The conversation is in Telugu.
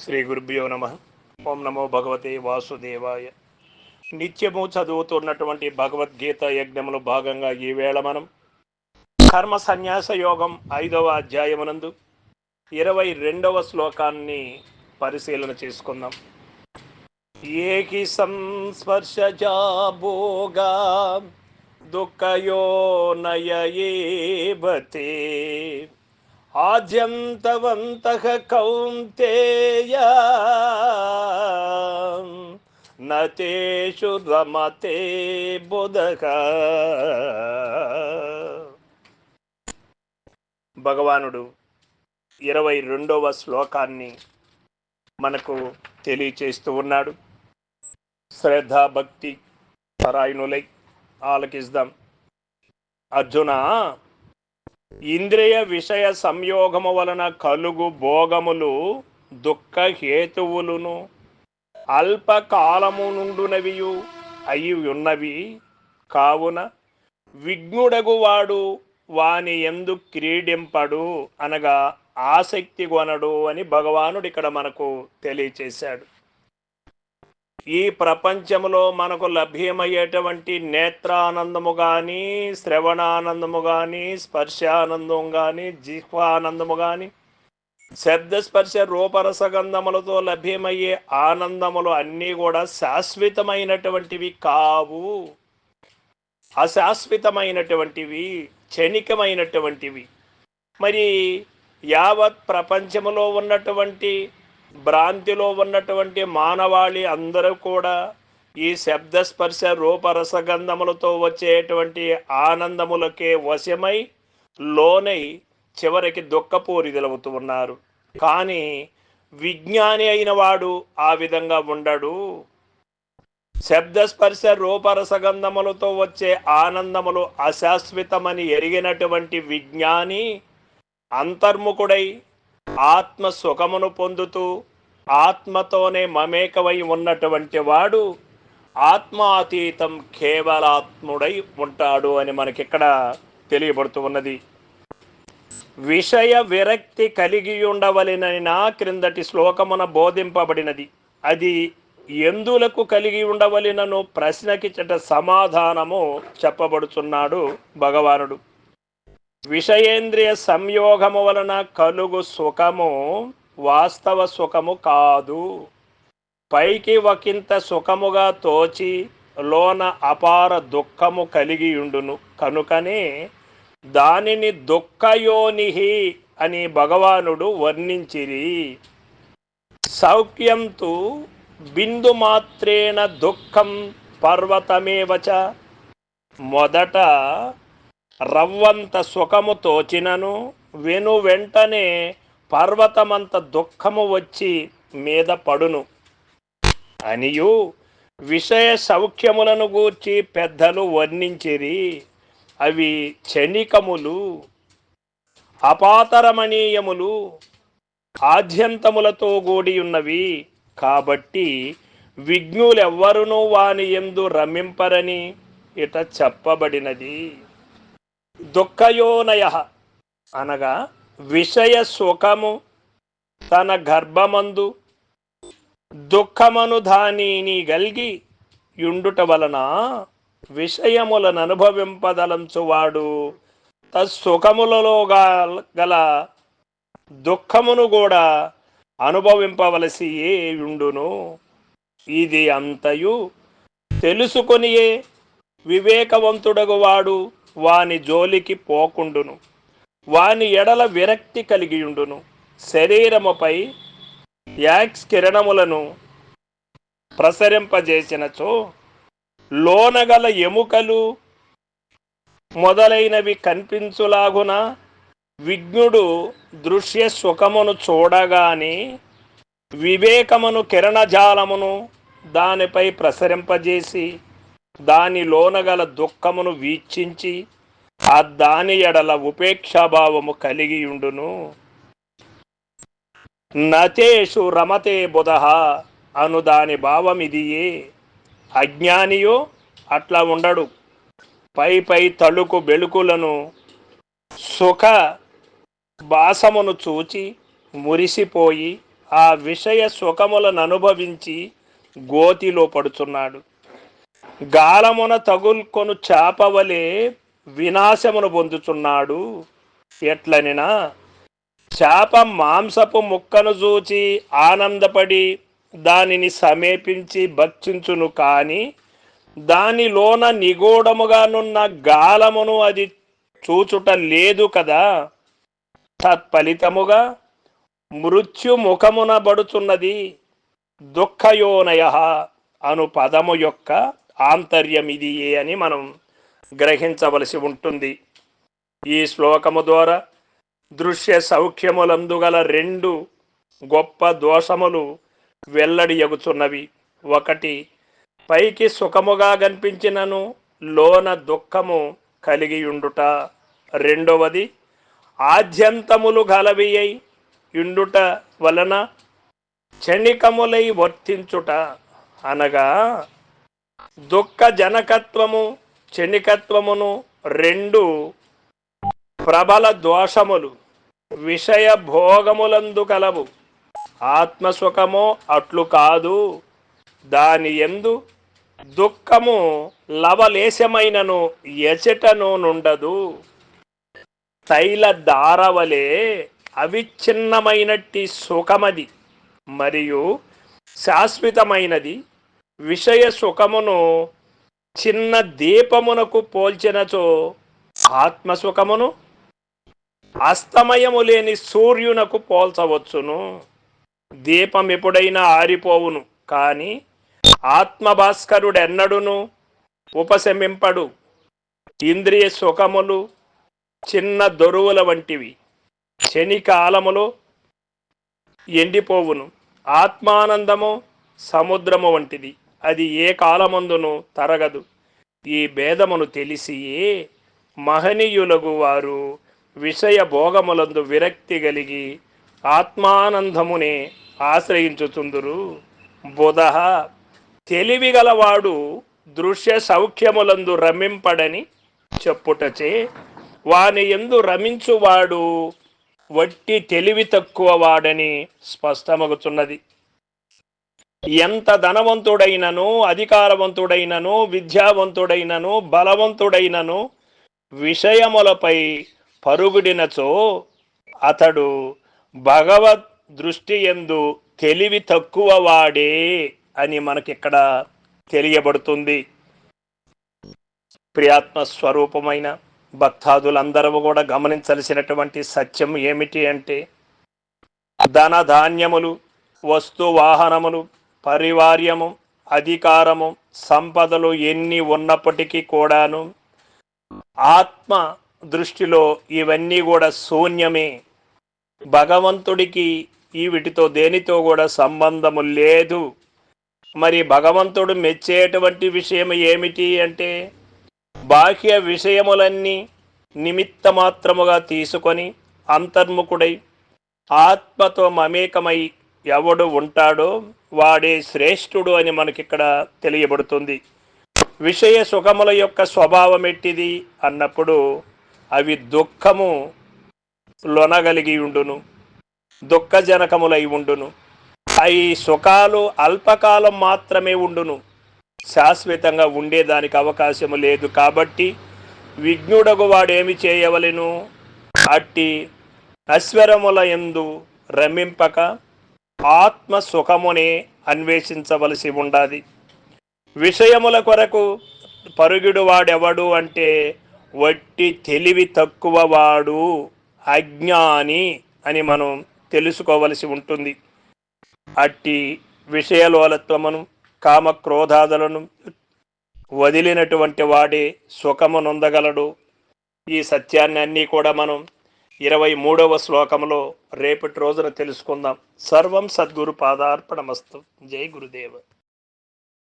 శ్రీ గురుభ్యో నమ. ఓం నమో భగవతే వాసుదేవాయ. నిత్యము చదువుతున్నటువంటి భగవద్గీత యజ్ఞములో భాగంగా ఈవేళ మనం కర్మ సన్యాస యోగం ఐదవ అధ్యాయమునందు ఇరవై రెండవ శ్లోకాన్ని పరిశీలన చేసుకుందాం. ఏకి సంస్పర్శజా భోగా దుఃఖయో నయయేవతే ఆద్యంతవంతః కౌంతేయ. నతేషు రమతే బుధక భగవానుడు ఇరవై రెండవ శ్లోకాన్ని మనకు తెలియచేస్తూ ఉన్నాడు. శ్రద్ధాభక్తి పరాయణులై ఆలకిస్తాం. అర్జున ఇంద్రియ విషయ సంయోగము వలన కలుగు భోగములు దుఃఖ హేతువులును అల్పకాలము నుండునవియు అయి ఉన్నవి. కావున విఘ్నుడగు వాడు వాని ఎందు క్రీడింపడు అనగా ఆసక్తి కొనడు అని భగవానుడు ఇక్కడ మనకు తెలియచేశాడు. ఈ ప్రపంచంలో మనకు లభ్యమయ్యేటువంటి నేత్రానందము కానీ శ్రవణానందము కానీ స్పర్శానందం కానీ జిహ్వానందము కానీ శబ్దస్పర్శ రూపరసగంధములతో లభ్యమయ్యే ఆనందములు అన్నీ కూడా శాశ్వతమైనటువంటివి కావు. అశాశ్వతమైనటువంటివి క్షణికమైనటువంటివి. మరి యావత్ ప్రపంచములో ఉన్నటువంటి భ్రాంతిలో ఉన్నటువంటి మానవాళి అందరూ కూడా ఈ శబ్దస్పర్శ రూపరసగంధములతో వచ్చేటువంటి ఆనందములకే వశమై లోనై చివరికి దుఃఖపూరిదలవుతూ ఉన్నారు. కానీ విజ్ఞాని అయిన వాడు ఆ విధంగా ఉండడు. శబ్దస్పర్శ రూపరసగంధములతో వచ్చే ఆనందములు అశాశ్వతమని ఎరిగినటువంటి విజ్ఞాని అంతర్ముఖుడై ఆత్మ సుఖమును పొందుతూ ఆత్మతోనే మమేకమై ఉన్నటువంటి వాడు ఆత్మాతీతం కేవలాత్ముడై ఉంటాడు అని మనకిక్కడ తెలియబడుతూ ఉన్నది. విషయ విరక్తి కలిగి ఉండవలెనని నా క్రిందటి శ్లోకమున బోధింపబడినది. అది ఎందులకు కలిగి ఉండవలెనను ప్రశ్నకి చట సమాధానము చెప్పబడుచున్నాడు భగవానుడు. విషయేంద్రియ సంయోగము వలన కలుగు సుఖము వాస్తవ సుఖము కాదు. పైకి ఒకంత సుఖముగా తోచి లోన అపార దుఃఖము కలిగి ఉండును. కనుకనే దానిని దుఃఖయోనిహి అని భగవానుడు వర్ణించిరి. సౌఖ్యంతు బిందు మాత్రేణ దుఃఖం పర్వతమేవచ మొదట రవ్వంత సుఖము తోచినను వెను వెంటనే పర్వతమంత దుఃఖము వచ్చి మీద పడును. అనియు విషయ సౌఖ్యములను గూర్చి పెద్దలు వర్ణించిరి అవి క్షణికములు అపాతరమణీయములు ఆద్యంతములతో కూడి ఉన్నవి కాబట్టి విఘ్నులెవ్వరునూ వాని ఎందు రమింపరని ఇట చెప్పబడినది. దుఃఖయోనయ అనగా విషయ సుఖము తన గర్భమందు దుఃఖమను దానిని గల్గి యుండుట వలన విషయములను అనుభవింపదలంచువాడు. తత్సుఖములలో గల దుఃఖమును కూడా అనుభవింపవలసి ఏ యుండును. ఇది అంతయు తెలుసుకొనియే వివేకవంతుడగు వాడు వాని జోలికి పోకుండును. వాని ఎడల విరక్తి కలిగియుండును. శరీరముపై యాక్స్ కిరణములను ప్రసరింపజేసినచో లోనగల ఎముకలు మొదలైనవి కనిపించులాగున విజ్ఞుడు దృశ్య సుఖమును చూడగాని వివేకమును కిరణజాలమును దానిపై ప్రసరింపజేసి దాని లోనగల దుఃఖమును వీక్షించి ఆ దాని ఎడల ఉపేక్షాభావము కలిగియుండును నతేషు రమతే బుధ అను దాని భావం ఇదియే అజ్ఞానియో అట్లా ఉండడు. పై పై తళుకు బెలుకులను సుఖ భాసమును చూచి మురిసిపోయి ఆ విషయ సుఖములను అనుభవించి గోతిలో పడుచున్నాడు. గాలమున తగుల్కొను చేపవలే వినాశమును పొందుతున్నాడు ఎట్లనినా చేప మాంసపు ముక్కను చూచి ఆనందపడి దానిని సమీపించి భక్షించును కాని దానిలోన నిగూఢముగానున్న గాలమును అది చూచుట లేదు కదా. తత్ఫలితముగా మృత్యు ముఖమున బడుచున్నది దుఃఖయోనయ అను పదము యొక్క ఆంతర్యం ఇది అని మనం గ్రహించవలసి ఉంటుంది. ఈ శ్లోకము ద్వారా దృశ్య సౌఖ్యములందుగల రెండు గొప్ప దోషములు వెల్లడియగుచున్నవి ఒకటి పైకి సుఖముగా కనిపించినను లోన దుఃఖము కలిగియుండుట. రెండవది ఆద్యంతములు గలవియై యుండుట వలన క్షణికములై వర్తించుట. అనగా దుఃఖ జనకత్వము క్షణికత్వమును రెండు ప్రబల దోషములు విషయ భోగములందు కలవు. ఆత్మసుఖమో అట్లు కాదు. దాని ఎందు దుఃఖము లవలేశమైనను ఎచటను నుండదు. తైల దారవలే అవిచ్ఛిన్నమైనట్టి సుఖమది మరియు శాశ్వతమైనది విషయ సుఖమును చిన్న దీపమునకు పోల్చినచో ఆత్మసుఖమును అస్తమయము లేని సూర్యునకు పోల్చవచ్చును. దీపం ఎప్పుడైనా ఆరిపోవును కానీ ఆత్మభాస్కరుడెన్నడును ఉపశమింపడు. ఇంద్రియ సుఖములు చిన్న దొరువుల వంటివి. శనికాలములో ఎండిపోవును. ఆత్మానందము సముద్రము వంటిది. అది ఏ కాలమందును తరగదు. ఈ భేదమును తెలిసియే మహనీయులగు వారు విషయ భోగములందు విరక్తి కలిగి ఆత్మానందమునే ఆశ్రయించుచుందురు. బుధ తెలివిగలవాడు దృశ్య సౌఖ్యములందు రమింపడని చెప్పుటచే వాని ఎందు రమించువాడు వట్టి తెలివి తక్కువ వాడని స్పష్టమగుచున్నది. ఎంత ధనవంతుడైనను అధికారవంతుడైనను విద్యావంతుడైనను బలవంతుడైనను విషయములపై పరుగుడినచో అతడు భగవద్ దృష్టి ఎందు తెలివి తక్కువ వాడే అని మనకిక్కడ తెలియబడుతుంది. ప్రియాత్మ స్వరూపమైన భక్తాదులందరూ కూడా గమనించాల్సినటువంటి సత్యం ఏమిటి అంటే ధన ధాన్యములు వస్తు వాహనములు పరివార్యము అధికారము సంపదలు ఎన్ని ఉన్నప్పటికీ కూడాను ఆత్మ దృష్టిలో ఇవన్నీ కూడా శూన్యమే. భగవంతుడికి ఈ వీటితో దేనితో కూడా సంబంధము లేదు. మరి భగవంతుడు మెచ్చేటువంటి విషయం ఏమిటి అంటే బాహ్య విషయములన్నీ నిమిత్త మాత్రముగా తీసుకొని అంతర్ముఖుడై ఆత్మతో మమేకమై ఎవడు ఉంటాడో వాడే శ్రేష్ఠుడు అని మనకిక్కడ తెలియబడుతుంది. విషయ సుఖముల యొక్క స్వభావం ఎట్టిది? అన్నప్పుడు అవి దుఃఖము లొనగలిగి ఉండును. దుఃఖజనకములై ఉండును. అవి సుఖాలు అల్పకాలం మాత్రమే ఉండును. శాశ్వతంగా ఉండేదానికి అవకాశము లేదు కాబట్టి విఘ్నుడగు వాడేమి చేయవలెను? అట్టి అశ్వరముల ఎందు రమింపక ఆత్మ సుఖమునే అన్వేషించవలసి ఉండాలి విషయముల కొరకు పరుగుడు వాడెవడు అంటే వట్టి తెలివి తక్కువ వాడు అజ్ఞాని అని మనం తెలుసుకోవలసి ఉంటుంది. అట్టి విషయలోలత్వమును కామక్రోధాదులను వదిలినటువంటి వాడే సుఖమునొందగలడు. ఈ సత్యాన్ని అన్నీ కూడా మనం ఇరవై మూడవ శ్లోకంలో రేపటి రోజున తెలుసుకుందాం. సర్వం సద్గురు పాదార్పణమస్తు. జై గురుదేవ.